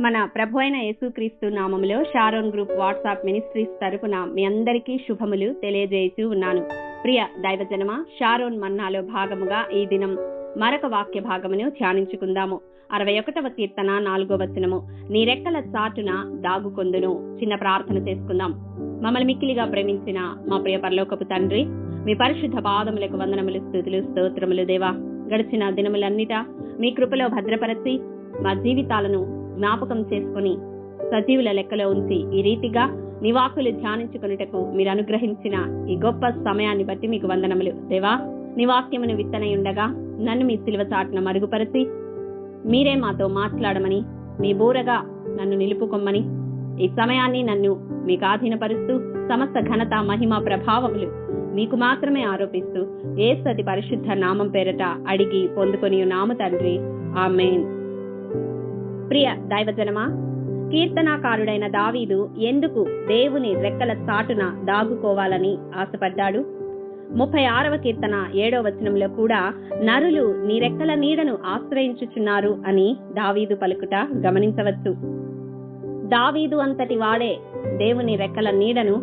మన ప్రభు అయిన యేసుక్రీస్తు నామములో షారోన్ గ్రూప్ వాట్సాప్ మినిస్ట్రీస్ తరపున మీ అందరికీ శుభములు తెలియజేస్తూ ఉన్నాను. ప్రియ దైవజనమ షారోన్ మన్నాలో భాగముగా ఈ దినం మరొక వాక్య భాగమును ధ్యానించుకుందాము. అరవై ఒకటవ కీర్తన నాలుగో వచనము. నీ రెక్కల చాటున దాగుకొందును చిన్న ప్రార్థన చేసుకుందాం. మమ్మల్ని మిక్కిలిగా ప్రేమించిన మా ప్రియ పరలోకపు తండ్రి మీ పరిశుద్ధ పాదములకు వందనములు స్థుతులు స్తోత్రములు దేవా. గడిచిన దినములన్నిట మీ కృపలో భద్రపరచి మా జీవితాలను జ్ఞాపకం చేసుకుని సజీవుల లెక్కలో ఉంచి ఈ రీతిగా నివాకులు ధ్యానించుకున్నటకు మీరు అనుగ్రహించిన ఈ గొప్ప సమయాన్ని బట్టి మీకు వందనములు. దేవా నివాక్యమును విత్తనై ఉండగా నన్ను మీ సిలువ చాటున మరుగుపరిచి మీరే మాతో మాట్లాడమని మీ బూరగా నన్ను నిలుపుకొమ్మని ఈ సమయాన్ని నన్ను మీకు ఆధీనపరుస్తూ సమస్త ఘనత మహిమ ప్రభావములు మీకు మాత్రమే ఆరోపిస్తూ ఏ సతి పరిశుద్ధ నామం పేరట అడిగి పొందుకొని నామ తండ్రి. ఆమెన్. ప్రియ దైవజనమా కీర్తనాకారుడైన దావీదు ఎందుకు దేవుని రెక్కల చాటున దాగుకోవాలని ఆశపడ్డాడు? ముప్పై ఆరవ కీర్తన ఏడవ వచనంలో కూడా నరులు నీ రెక్కల నీడను ఆశ్రయించుచున్నారు అని దావీదు పలుకుట గమనించవచ్చు. దావీదు అంతటి వాడే దేవుని రెక్కల నీడను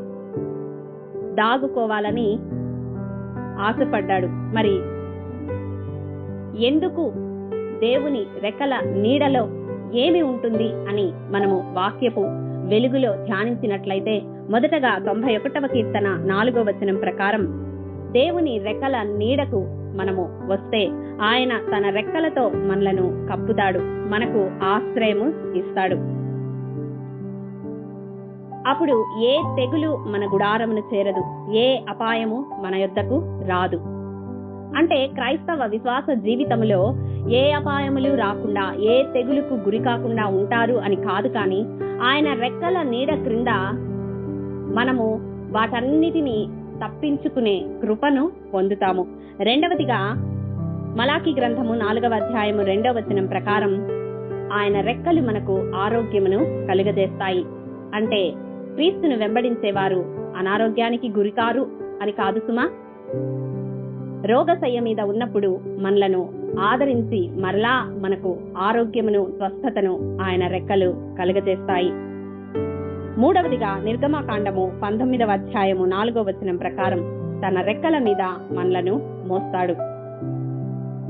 దాగుకోవాలని ఆశపడ్డాడు. మరి ఎందుకు దేవుని రెక్కల నీడలో ఏమి ఉంటుంది అని మనము వాక్యపు వెలుగులో ధ్యానించినట్లయితే మొదటగా తొంభై ఒకటవ కీర్తన నాలుగో వచనం ప్రకారం దేవుని రెక్కల నీడకు మనము వస్తే ఆయన తన రెక్కలతో మనలను కప్పుతాడు మనకు ఆశ్రయము ఇస్తాడు. అప్పుడు ఏ తెగులు మన గుడారమును చేరదు ఏ అపాయము మన యొద్దకు రాదు. అంటే క్రైస్తవ విశ్వాస జీవితంలో ఏ అపాయములు రాకుండా ఏ తెగులుకు గురి కాకుండా ఉంటారు అని కాదు కానీ ఆయన రెక్కల నీడ క్రింద మనము వాటన్నిటిని తప్పించుకునే కృపను పొందుతాము. రెండవదిగా మలాకి గ్రంథము నాలుగవ అధ్యాయము రెండవ వచనం ప్రకారం ఆయన రెక్కలు మనకు ఆరోగ్యమును కలుగజేస్తాయి. అంటే క్రీస్తును వెంబడించేవారు అనారోగ్యానికి గురికారు అని కాదు సుమా? రోగశయ్య మీద ఉన్నప్పుడు మనలను ఆదరించి మరలా మనకు ఆరోగ్యమును స్వస్థతను ఆయన రెక్కలు కలుగజేస్తాయి. మూడవదిగా నిర్గమాకాండము పంతొమ్మిదవ అధ్యాయము నాలుగో వచనం ప్రకారం తన రెక్కల మీద మనలను మోస్తాడు.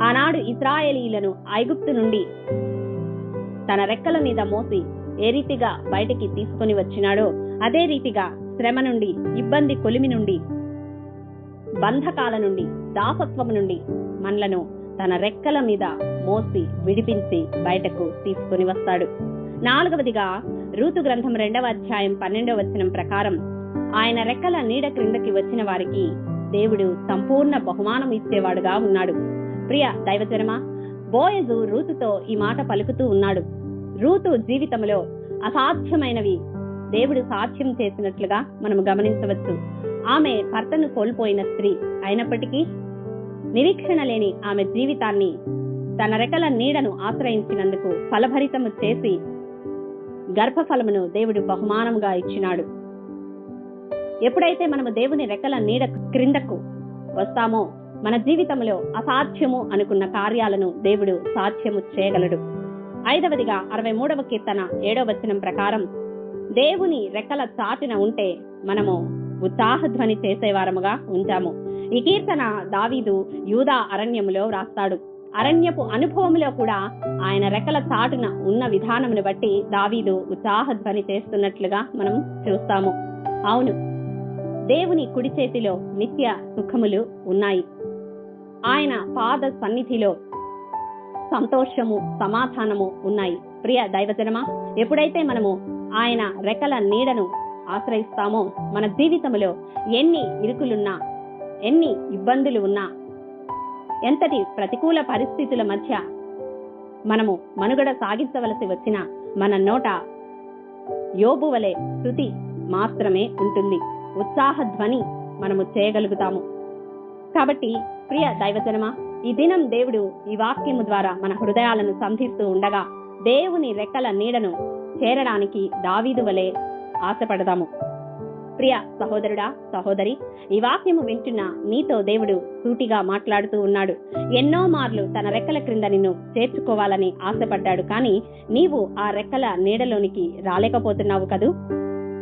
ఆనాడు ఇస్రాయేలీలను ఐగుప్తు నుండి తన రెక్కల మీద మోసి ఏ రీతిగా బయటికి తీసుకుని వచ్చినాడో అదే రీతిగా శ్రమ నుండి ఇబ్బంది కొలిమి నుండి బంధకాల నుండి దాసత్వం నుండి మనలను తన రెక్కల మీద మోసి విడిపించి బయటకు తీసుకుని వస్తాడు. నాలుగవదిగా రూతు గ్రంథం రెండవ అధ్యాయం పన్నెండవ వచనం ప్రకారం ఆయన రెక్కల నీడ క్రిందకి వచ్చిన వారికి దేవుడు సంపూర్ణ బహుమానం ఇచ్చేవాడుగా ఉన్నాడు. ప్రియ దైవజనమ బోయజు రూతుతో ఈ మాట పలుకుతూ ఉన్నాడు. రూతు జీవితంలో అసాధ్యమైనవి దేవుడు సాధ్యం చేసినట్లుగా మనం గమనించవచ్చు. ఆమె భర్తను కోల్పోయిన స్త్రీ అయినప్పటికీ నిరీక్షణ లేని ఆమె జీవితాన్ని తన రెక్కల నీడను ఆశ్రయించినందుకు ఫలభరితము చేసి గర్భఫలమును దేవుడు బహుమానంగా ఇచ్చినాడు. ఎప్పుడైతే మనము దేవుని రెక్కల నీడ క్రిందకు వస్తామో మన జీవితంలో అసాధ్యము అనుకున్న కార్యాలను దేవుడు సాధ్యము చేయగలడు. ఐదవదిగా అరవై మూడవ కీర్తన ఏడవ వచనం ప్రకారం దేవుని రెక్కల చాటున ఉంటే మనము ఉత్సాహధ్వని చేసేవారముగా ఉంటాము. ఈ కీర్తన దావీదు యూదా అరణ్యములో వ్రాస్తాడు. అరణ్యపు అనుభవములో కూడా ఆయన రెక్కల చాటున ఉన్న విధానమును బట్టి దావీదు ఉత్సాహధ్వని చేస్తున్నట్లుగా మనం చూస్తాము. అవును దేవుని కుడి చేతిలో నిత్య సుఖములు ఉన్నాయి. ఆయన పాద సన్నిధిలో సంతోషము సమాధానము ఉన్నాయి. ప్రియ దైవజనమా ఎప్పుడైతే మనము ఆయన రెక్కల నీడను ఆశ్రయిస్తామో. మన జీవితంలో ఎన్ని ఇరుకులున్నా ఎన్ని ఇబ్బందులు ఉన్నా ఎంతటి ప్రతికూల పరిస్థితుల మధ్య మనము మనుగడ సాగించవలసి వచ్చిన మన నోట యోబు వలె శృతి మాత్రమే ఉంటుంది. ఉత్సాహ ధ్వని మనము చేయగలుగుతాము. కాబట్టి ప్రియ దైవజనమా ఈ దినం దేవుడు ఈ వాక్యము ద్వారా మన హృదయాలను సంధిస్తూ ఉండగా దేవుని రెక్కల నీడను చేరడానికి దావీదు వలె ఆశపడదాము. ప్రియ సహోదరుడా సహోదరి ఈ వాక్యము వింటున్న నీతో దేవుడు సూటిగా మాట్లాడుతూ ఉన్నాడు. ఎన్నో మార్లు తన రెక్కల క్రింద నిన్ను చేర్చుకోవాలని ఆశపడ్డాడు. కానీ నీవు ఆ రెక్కల నీడలోనికి రాలేకపోతున్నావు కదూ?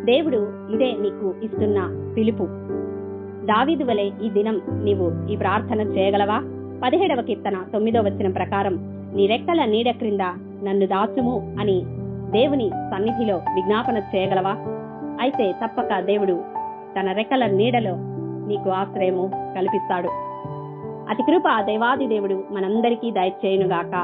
దేవుడు ఇదే నీకు ఇస్తున్న పిలుపు. దావీదు వలె ఈ దినం నీవు ఈ ప్రార్థన చేయగలవా? పదిహేడవ కీర్తన తొమ్మిదో వచ్చిన ప్రకారం నీ రెక్కల నీడ క్రింద నన్ను దాచుము అని దేవుని సన్నిధిలో విజ్ఞాపన చేయగలవా? అయితే తప్పక దేవుడు తన రెక్కల నీడలో నీకు ఆశ్రయము కల్పిస్తాడు. అతి కృప దేవాది దేవుడు మనందరికీ దయచేయునుగాక.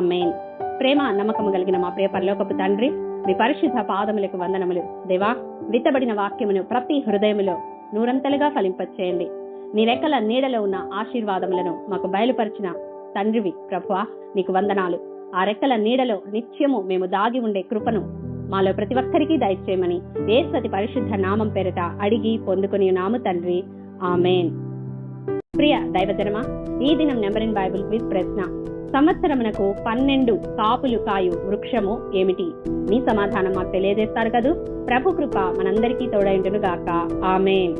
మెయిన్ ప్రేమ నమ్మకము కలిగిన మా ప్రియ పరలోకపు తండ్రి మీ పరిశుద్ధ పాదములకు వందనములు. దేవా విత్తబడిన వాక్యమును ప్రతి హృదయములో నూరంతలుగా ఫలింపచేయండి. నీ రెక్కల నీడలో ఉన్న ఆశీర్వాదములను మాకు బయలుపరిచిన తండ్రివి ప్రభువా నీకు వందనాలు. ఆ రెక్కల నీడలో నిత్యము మేము దాగి ఉండే కృపను మాలో ప్రతి ఒక్కరికి దయచేయమని దేశపతి పరిశుద్ధ నామం పేరిట అడిగి పొందుకుని నాము తండ్రి. ఆమెన్. ప్రియ దైవజనమ ఈ దినం నెంబర్ ఇన్ బైబుల్ విత్ ప్రశ్న. సంవత్సరమునకు పన్నెండు కాపులు కాయు వృక్షము ఏమిటి? మీ సమాధానం మాకు తెలియజేస్తారు కదూ? ప్రభు కృప మనందరికీ తోడైండును గాక ఆమెన్.